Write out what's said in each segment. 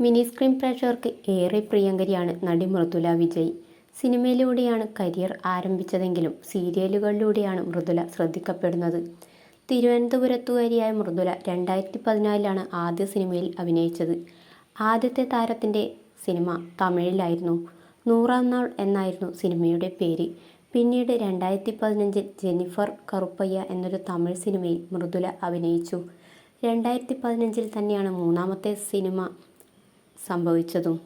Mini screen പ്രേക്ഷകർക്ക് ഏറെ പ്രിയങ്കരിയാണ് നടി മൃദുല വിജയ്. സിനിമയിലൂടെയാണ് കരിയർ ആരംഭിച്ചതെങ്കിലും സീരിയലുകളിലൂടെയാണ് മൃദുല ശ്രദ്ധിക്കപ്പെടുന്നത്. തിരുവനന്തപുരത്തുകാരിയായ മൃദുല രണ്ടായിരത്തി പതിനാലിലാണ് ആദ്യ സിനിമയിൽ അഭിനയിച്ചത്. ആദ്യത്തെ താരത്തിന്റെ സിനിമ തമിഴിലായിരുന്നു. നൂറാം നാൾ എന്നായിരുന്നു സിനിമയുടെ പേര്. പിന്നീട് രണ്ടായിരത്തി പതിനഞ്ചിൽ ജെന്നിഫർ കറുപ്പയ്യ എന്നൊരു തമിഴ് സിനിമയിൽ മൃദുല അഭിനയിച്ചു. രണ്ടായിരത്തി പതിനഞ്ചിൽ തന്നെയാണ് മൂന്നാമത്തെ സിനിമ സംഭവിച്ചതും.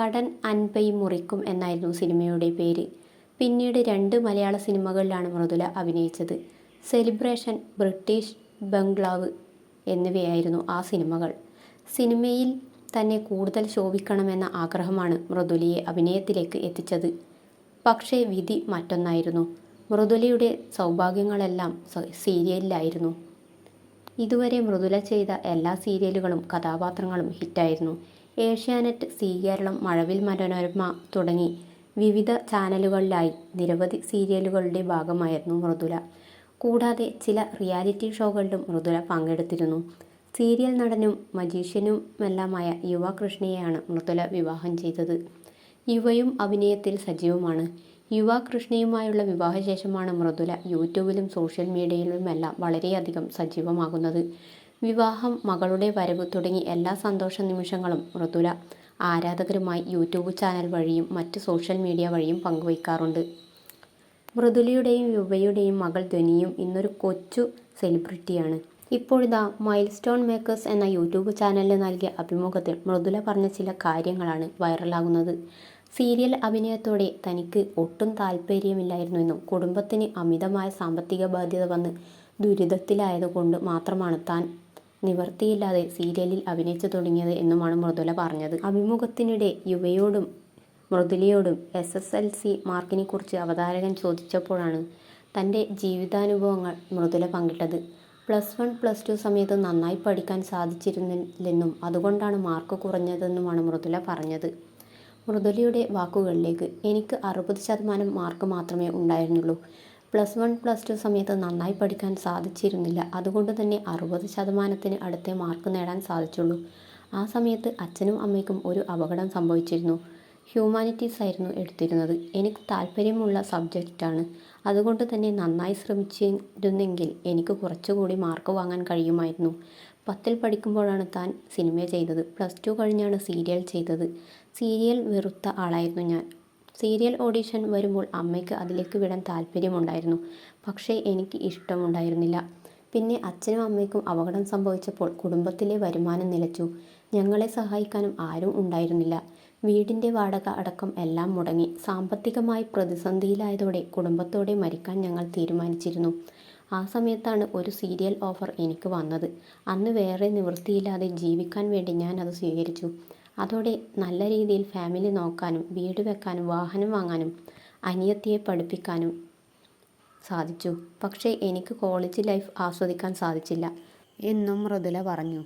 കടൻ അൻപൈ മുറിക്കും എന്നായിരുന്നു സിനിമയുടെ പേര്. പിന്നീട് രണ്ട് മലയാള സിനിമകളിലാണ് മൃദുല അഭിനയിച്ചത്. സെലിബ്രേഷൻ ബ്രിട്ടീഷ് ബംഗ്ലാവ് എന്നിവയായിരുന്നു ആ സിനിമകൾ. സിനിമയിൽ തന്നെ കൂടുതൽ ശോഭിക്കണമെന്ന ആഗ്രഹമാണ് മൃദുലയെ അഭിനയത്തിലേക്ക് എത്തിച്ചത്. പക്ഷേ വിധി മറ്റൊന്നായിരുന്നു. മൃദുലയുടെ സൗഭാഗ്യങ്ങളെല്ലാം സീരിയലിലായിരുന്നു. ഇതുവരെ മൃദുല ചെയ്ത എല്ലാ സീരിയലുകളും കഥാപാത്രങ്ങളും ഹിറ്റായിരുന്നു. ഏഷ്യാനെറ്റ് സീ കേരളം മഴവിൽ മനോരമ തുടങ്ങി വിവിധ ചാനലുകളിലായി നിരവധി സീരിയലുകളുടെ ഭാഗമായിരുന്നു മൃദുല. കൂടാതെ ചില റിയാലിറ്റി ഷോകളിലും മൃദുല പങ്കെടുത്തിരുന്നു. സീരിയൽ നടനും മജീഷ്യനുമെല്ലാമായ യുവ കൃഷ്ണയെയാണ് മൃദുല വിവാഹം ചെയ്തത്. യുവയും അഭിനയത്തിൽ സജീവമാണ്. യുവ കൃഷ്ണയുമായുള്ള വിവാഹശേഷമാണ് മൃദുല യൂട്യൂബിലും സോഷ്യൽ മീഡിയയിലുമെല്ലാം വളരെയധികം സജീവമാകുന്നത്. വിവാഹം മകളുടെ വരവ് തുടങ്ങി എല്ലാ സന്തോഷ നിമിഷങ്ങളും മൃദുല ആരാധകരുമായി യൂട്യൂബ് ചാനൽ വഴിയും മറ്റ് സോഷ്യൽ മീഡിയ വഴിയും പങ്കുവയ്ക്കാറുണ്ട്. മൃദുലയുടെയും യുവയുടെയും മകൾ ധ്വനിയും ഇന്നൊരു കൊച്ചു സെലിബ്രിറ്റിയാണ്. ഇപ്പോഴിതാ മൈൽ സ്റ്റോൺ മേക്കേഴ്സ് എന്ന യൂട്യൂബ് ചാനലിന് നൽകിയ അഭിമുഖത്തിൽ മൃദുല പറഞ്ഞ ചില കാര്യങ്ങളാണ് വൈറലാകുന്നത്. സീരിയൽ അഭിനയത്തോടെ തനിക്ക് ഒട്ടും താല്പര്യമില്ലായിരുന്നു എന്നും കുടുംബത്തിന് അമിതമായ സാമ്പത്തിക ബാധ്യത വന്ന് ദുരിതത്തിലായതുകൊണ്ട് മാത്രമാണ് താൻ നിവർത്തിയില്ലാതെ സീരിയലിൽ അഭിനയിച്ചു തുടങ്ങിയത് എന്നുമാണ് മൃദുല പറഞ്ഞത്. അഭിമുഖത്തിനിടെ യുവയോടും മൃദുലയോടും എസ് എസ് എൽ സി മാർക്കിനെക്കുറിച്ച് അവതാരകൻ ചോദിച്ചപ്പോഴാണ് തന്റെ ജീവിതാനുഭവങ്ങൾ മൃദുല പങ്കിട്ടത്. പ്ലസ് വൺ പ്ലസ് ടു സമയത്ത് നന്നായി പഠിക്കാൻ സാധിച്ചിരുന്നില്ലെന്നും അതുകൊണ്ടാണ് മാർക്ക് കുറഞ്ഞതെന്നുമാണ് മൃദുല പറഞ്ഞത്. മൃദുലയുടെ വാക്കുകളിലേക്ക് എനിക്ക് അറുപത് ശതമാനം മാർക്ക് മാത്രമേ ഉണ്ടായിരുന്നുള്ളൂ. പ്ലസ് വൺ പ്ലസ് ടു സമയത്ത് നന്നായി പഠിക്കാൻ സാധിച്ചിരുന്നില്ല. അതുകൊണ്ട് തന്നെ അറുപത് ശതമാനത്തിന് അടുത്തേ മാർക്ക് നേടാൻ സാധിച്ചുള്ളൂ. ആ സമയത്ത് അച്ഛനും അമ്മയ്ക്കും ഒരു അപകടം സംഭവിച്ചിരുന്നു. ഹ്യൂമാനിറ്റീസ് ആയിരുന്നു എടുത്തിരുന്നത്. എനിക്ക് താല്പര്യമുള്ള സബ്ജക്റ്റാണ് അതുകൊണ്ട് തന്നെ നന്നായി ശ്രമിച്ചിരുന്നെങ്കിൽ എനിക്ക് കുറച്ചുകൂടി മാർക്ക് വാങ്ങാൻ കഴിയുമായിരുന്നു. പത്തിൽ പഠിക്കുമ്പോഴാണ് താൻ സിനിമ ചെയ്തത്. പ്ലസ് ടു കഴിഞ്ഞാണ് സീരിയൽ ചെയ്തത്. സീരിയൽ വെറുത്ത ആളായിരുന്നു ഞാൻ. സീരിയൽ ഓഡിഷൻ വരുമ്പോൾ അമ്മയ്ക്ക് അതിലേക്ക് വിടാൻ താല്പര്യമുണ്ടായിരുന്നു. പക്ഷേ എനിക്ക് ഇഷ്ടമുണ്ടായിരുന്നില്ല. പിന്നെ അച്ഛനും അമ്മയ്ക്കും അപകടം സംഭവിച്ചപ്പോൾ കുടുംബത്തിലെ വരുമാനം നിലച്ചു. ഞങ്ങളെ സഹായിക്കാനും ആരും ഉണ്ടായിരുന്നില്ല. വീടിന്റെ വാടക അടക്കം എല്ലാം മുടങ്ങി. സാമ്പത്തികമായി പ്രതിസന്ധിയിലായതോടെ കുടുംബത്തോടെ മരിക്കാൻ ഞങ്ങൾ തീരുമാനിച്ചിരുന്നു. ആ സമയത്താണ് ഒരു സീരിയൽ ഓഫർ എനിക്ക് വന്നത്. അന്ന് വേറെ നിവൃത്തിയില്ലാതെ ജീവിക്കാൻ വേണ്ടി ഞാൻ അത് സ്വീകരിച്ചു. അതോടെ നല്ല രീതിയിൽ ഫാമിലി നോക്കാനും വീട് വെക്കാനും വാഹനം വാങ്ങാനും അനിയത്തിയെ പഠിപ്പിക്കാനും സാധിച്ചു. പക്ഷേ എനിക്ക് കോളേജ് ലൈഫ് ആസ്വദിക്കാൻ സാധിച്ചില്ല. എന്നും മൃദുല പറഞ്ഞു.